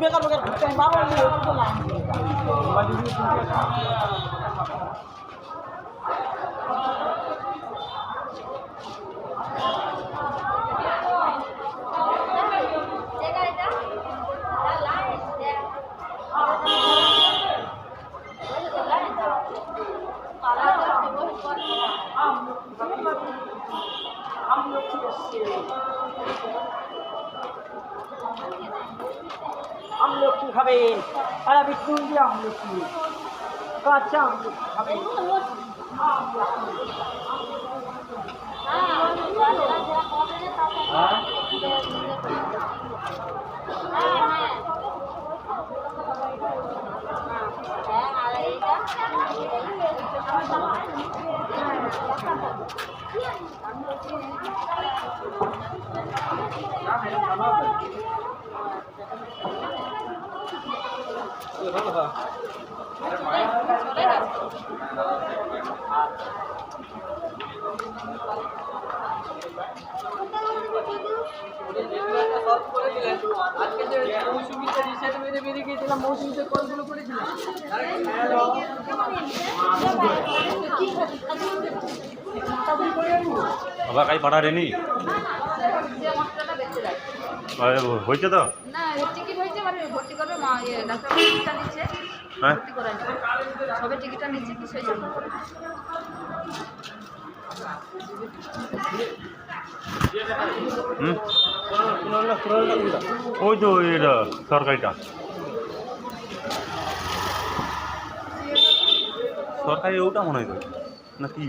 बेकार बेकार घूमते हैं बाबा খাবেন আর আমি কুন্দি আমলকি কাঁচা আমলকি খাবেন আজকে মৌসুমিতে কলগুলো করেছিলাম বাবা কাই হয়েছে তো? না মানে ভর্তি করবে মা ইয়ে ডাক্তার টিকিটটা নিচ্ছে। হ্যাঁ? ভর্তি করার সবে টিকিটটা নিচ্ছে কি সেই জন্য। ওই তো এটা সরকারিটা। সরকারি ওটা মনে হয় না কি?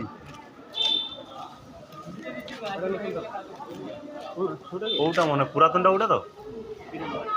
ওটা মনে হয় পুরাতনটা ওটা তো?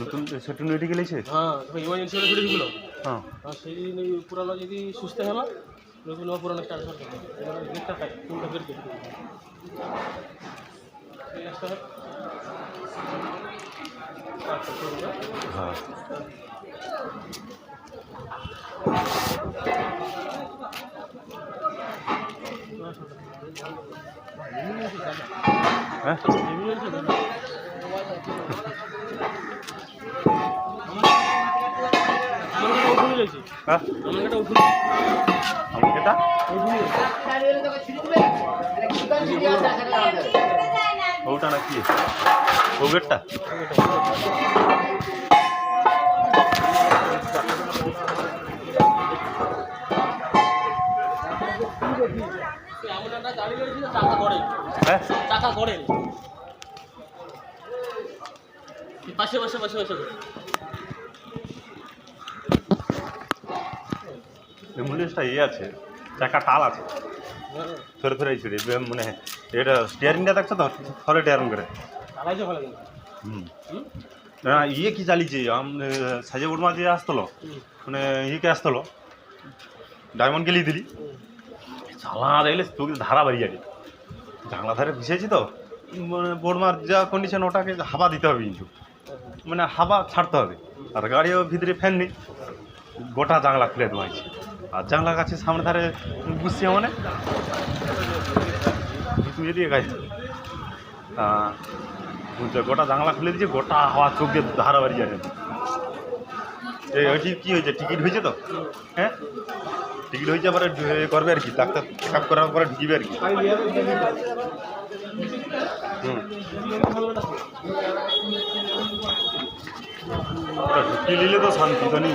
নতুন সেটু নেটে গেলেছে? হ্যাঁ ইমার্জেন্সি হলে ছুটি ছিল হ্যাঁ। সেই পুরানো যদি সুস্থ হলো নতুন পুরানো স্টার্ট করতে এবার গেটটা কোনটা বের করতে হয়। আচ্ছা, ঠিক আছে। হ্যাঁ। হ্যাঁ। আমার কেটা। ওটা না কি ও গেটটা এমন একটা গাড়ি রয়েছে যে চাকা গড়ে। হ্যাঁ? চাকা গড়ে। পাশে পাশে পাশে পাশে। অ্যাম্বুলেন্সটা ইয়ে আছে চাকা টাল আছে। ফেরে ফেরে ছিড়ে মানে এটা স্টিয়ারিংটা দেখছ তো? ফরে টিয়ারিং করে। হুম। ইয়ে কি চালিয়েছে? আম সাজে বড়মা যে আসতলো। মানে ইয়েকে আসতলো ডায়মন্ড গেলিয়ে দিলি। চালা দেখলে চোখে ধারা বাড়িয়ে যাবে। জানলা ধারে ভিসেছি তো মানে বড়মার যা কন্ডিশন ওটাকে হাওয়া দিতে হবে কিন্তু। মানে হাওয়া ছাড়তে হবে। আর গাড়িও ভিতরে ফ্যান নেই গোটা জানলা খুলে দেওয়া হয়েছে আর জানলা গাছের সামনে ধারে বুঝছি মানে। গাছ। গোটা জানলা খুলে দিয়েছে, গোটা হাওয়া চোখ দিয়ে ধারা বাড়ি এই ওইটি কী হয়েছে? টিকিট হয়েছে তো? হ্যাঁ? টিকিট হয়েছে ঢু- করবে আর কি, ডাক্তার চেক আপ করার পরে ঢুকিবে আর কি। হুম। ঢুকিয়ে নিলে তো শান্তি তো নেই।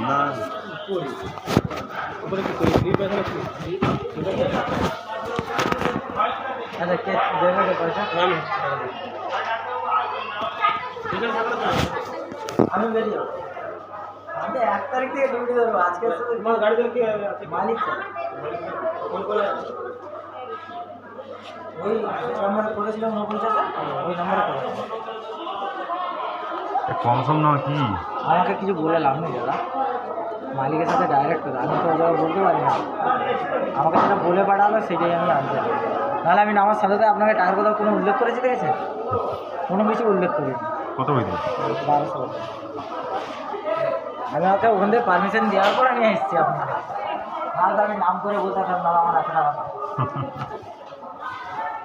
না উপরে কি করি লিপ আছে নাকি আচ্ছা কে দেবে পয়সা আমি ঠিক আছে আমি বেরিয়ে যাব। আমি এক তারিখ থেকে ডিউটি ধরবো আজকে শুধু তোমার গাড়িতে কি আছে মালিক স্যার ফোন করে ওই নম্বরে করেছিলাম চাচা ওই নম্বরে করে কম সম না কি? আমাকে কিছু বলে লাভ নেই দাদা। মালিকের সাথে ডাইরেক্ট কথা আমি তো ওইভাবে বলতে পারি না। আমাকে যেটা বলে পাঠালো সেটাই আমি আনতে নাহলে আমি আমার সাথে আপনাকে টাকার কথা কোনো উল্লেখ করেছি দেখেছেন কোনো কিছু উল্লেখ করিনি। কত হয়েছে বারোশো। আমি ওকে ওখান থেকে পারমিশন দেওয়ার পর আমি এসেছি আপনার তো আমি নাম করে বলতে পারতাম না আমার এত টাকা।